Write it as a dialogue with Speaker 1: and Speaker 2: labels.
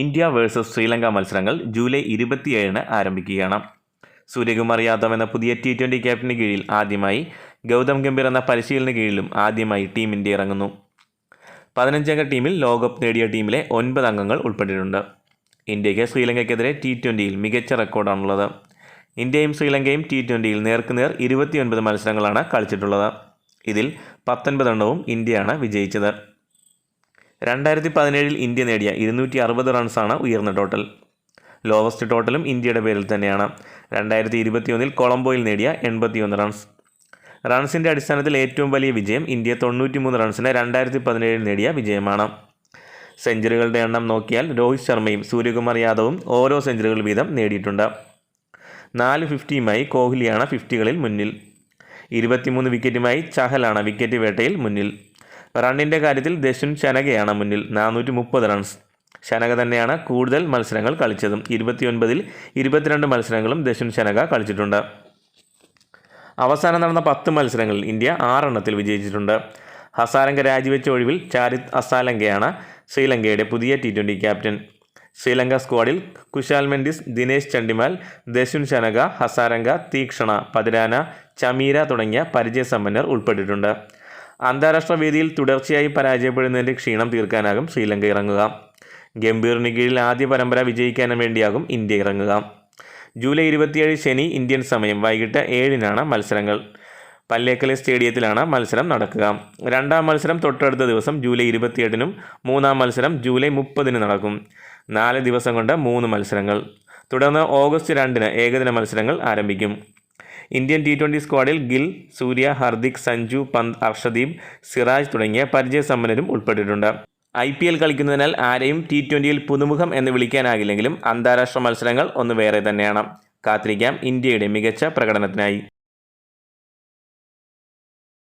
Speaker 1: India versus Sri Lanka മത്സരങ്ങൾ July ഇരുപത്തിയേഴിന് ആരംഭിക്കുകയാണ്. സൂര്യകുമാർ യാദവ് എന്ന പുതിയ ടി ട്വന്റി ക്യാപ്റ്റന് കീഴിൽ ആദ്യമായി ഗൗതം ഗംഭീർ എന്ന പരിശീലന കീഴിലും ആദ്യമായി ടീം ഇന്ത്യ ഇറങ്ങുന്നു. പതിനഞ്ചംഗ ടീമിൽ ലോകകപ്പ് നേടിയ ടീമിലെ ഒൻപത് അംഗങ്ങൾ ഉൾപ്പെട്ടിട്ടുണ്ട്. ഇന്ത്യയ്ക്ക് ശ്രീലങ്കയ്ക്കെതിരെ ടി ട്വന്റിയിൽ മികച്ച റെക്കോർഡാണുള്ളത്. ഇന്ത്യയും ശ്രീലങ്കയും ടി ട്വന്റിയിൽ നേർക്കുനേർ ഇരുപത്തിയൊൻപത് മത്സരങ്ങളാണ് കളിച്ചിട്ടുള്ളത്. ഇതിൽ പത്തൊൻപതെണ്ണവും ഇന്ത്യയാണ് വിജയിച്ചത്. രണ്ടായിരത്തി പതിനേഴിൽ ഇന്ത്യ നേടിയ ഇരുന്നൂറ്റി അറുപത് റൺസാണ് ഉയർന്ന ടോട്ടൽ. ലോവസ്റ്റ് ടോട്ടലും ഇന്ത്യയുടെ പേരിൽ തന്നെയാണ്. രണ്ടായിരത്തി ഇരുപത്തിയൊന്നിൽ കൊളംബോയിൽ നേടിയ എൺപത്തിയൊന്ന് റൺസ്. റൺസിന്റെ അടിസ്ഥാനത്തിൽ ഏറ്റവും വലിയ വിജയം ഇന്ത്യ തൊണ്ണൂറ്റിമൂന്ന് റൺസിന് രണ്ടായിരത്തി പതിനേഴിൽ നേടിയ വിജയമാണ്. സെഞ്ചുറികളുടെ എണ്ണം നോക്കിയാൽ രോഹിത് ശർമ്മയും സൂര്യകുമാർ യാദവും ഓരോ സെഞ്ചുറികൾ വീതം നേടിയിട്ടുണ്ട്. നാല് ഫിഫ്റ്റിയുമായി കോഹ്ലിയാണ് ഫിഫ്റ്റികളിൽ മുന്നിൽ. ഇരുപത്തിമൂന്ന് വിക്കറ്റുമായി ചഹലാണ് വിക്കറ്റ് വേട്ടയിൽ മുന്നിൽ. റണ്ണിന്റെ കാര്യത്തിൽ ദശുൻ ശനകയാണ് മുന്നിൽ നാനൂറ്റി മുപ്പത് റൺസ് ശനക തന്നെയാണ് കൂടുതൽ മത്സരങ്ങൾ കളിച്ചതും. ഇരുപത്തിയൊൻപതിൽ ഇരുപത്തിരണ്ട് മത്സരങ്ങളും ദശുൻ ശനക കളിച്ചിട്ടുണ്ട്. അവസാനം നടന്ന പത്ത് മത്സരങ്ങളിൽ ഇന്ത്യ ആറെണ്ണത്തിൽ വിജയിച്ചിട്ടുണ്ട്. ഹസാരംഗ രാജിവെച്ച ഒഴിവിൽ ചാരിത് അസാലങ്കയാണ് ശ്രീലങ്കയുടെ പുതിയ ടി ട്വന്റി ക്യാപ്റ്റൻ. ശ്രീലങ്ക സ്ക്വാഡിൽ കുശാൽ മെൻഡിസ് ദിനേശ് ചണ്ടിമാൽ ദശുൻ ശനക ഹസാരംഗ തീക്ഷണ പതിരാന ചമീര തുടങ്ങിയ പരിചയസമ്പന്നർ ഉൾപ്പെട്ടിട്ടുണ്ട്. അന്താരാഷ്ട്ര വേദിയിൽ തുടർച്ചയായി പരാജയപ്പെടുന്നതിന്റെ ക്ഷീണം തീർക്കാനാകും ശ്രീലങ്ക ഇറങ്ങുക. ഗംഭീറിന് കീഴിൽ ആദ്യ പരമ്പര വിജയിക്കാനും വേണ്ടിയാകും ഇന്ത്യ ഇറങ്ങുക. ജൂലൈ ഇരുപത്തിയേഴ് ശനി ഇന്ത്യൻ സമയം വൈകിട്ട് ഏഴിനാണ് മത്സരങ്ങൾ. പല്ലേക്കലെ സ്റ്റേഡിയത്തിലാണ് മത്സരം നടക്കുക. രണ്ടാം മത്സരം തൊട്ടടുത്ത ദിവസം ജൂലൈ ഇരുപത്തിയെട്ടിനും മൂന്നാം മത്സരം ജൂലൈ മുപ്പതിന് നടക്കും. നാല് ദിവസം കൊണ്ട് മൂന്ന് മത്സരങ്ങൾ. തുടർന്ന് ഓഗസ്റ്റ് രണ്ടിന് ഏകദിന മത്സരങ്ങൾ ആരംഭിക്കും. ഇന്ത്യൻ ടി ട്വന്റി സ്ക്വാഡിൽ ഗിൽ സൂര്യ ഹർദിക് സഞ്ജു പന്ത് അർഷദീപ് സിറാജ് തുടങ്ങിയ പരിചയസമ്പന്നരും ഉൾപ്പെട്ടിട്ടുണ്ട്. ഐ പി എൽ കളിക്കുന്നതിനാൽ ആരെയും ടി ട്വന്റിയിൽ പുതുമുഖം എന്ന് വിളിക്കാനാകില്ലെങ്കിലും അന്താരാഷ്ട്ര മത്സരങ്ങൾ ഒന്ന് വേറെ തന്നെയാണ്. കാത്തിരിക്കാം ഇന്ത്യയുടെ മികച്ച പ്രകടനത്തിനായി.